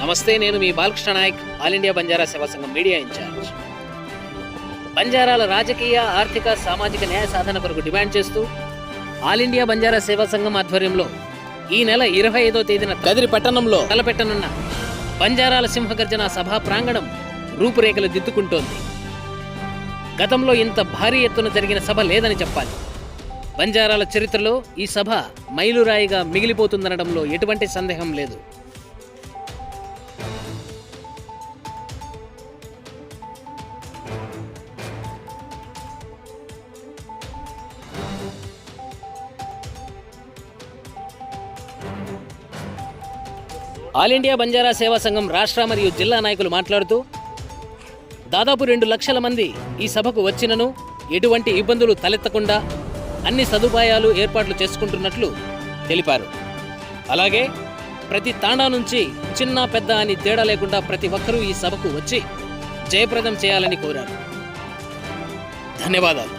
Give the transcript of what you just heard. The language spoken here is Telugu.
నమస్తే నేను మీ Balakrishna Naik all India Banjara Seva Sangham media incharge. బంజారాల రాజకీయ ఆర్థిక సామాజిక న్యాయ సాధన కొరకు డిమాండ్ చేస్తూ ఆల్ ఇండియా బంజారా సేవా సంఘం ఆధ్వర్యంలో ఈ నెల ఇరవై ఐదో తేదీన కదిరి పట్టణంలో తలపెట్టనున్న బంజారాల సింహగర్జన సభా ప్రాంగణం రూపురేఖలు దిద్దుకుంటోంది. గతంలో ఇంత భారీ ఎత్తున జరిగిన సభ లేదని చెప్పాలి. బంజారాల చరిత్రలో ఈ సభ మైలురాయిగా మిగిలిపోతుందనడంలో ఎటువంటి సందేహం లేదు. ఆల్ ఇండియా బంజారా సేవా సంఘం రాష్ట్ర మరియు జిల్లా నాయకులు మాట్లాడుతూ దాదాపు రెండు లక్షల మంది ఈ సభకు వచ్చినను ఎటువంటి ఇబ్బందులు తలెత్తకుండా అన్ని సదుపాయాలు ఏర్పాట్లు చేసుకుంటున్నట్లు తెలిపారు. అలాగే ప్రతి తాండా నుంచి చిన్న పెద్ద అని తేడా లేకుండా ప్రతి ఒక్కరూ ఈ సభకు వచ్చి జయప్రదం చేయాలని కోరారు. ధన్యవాదాలు.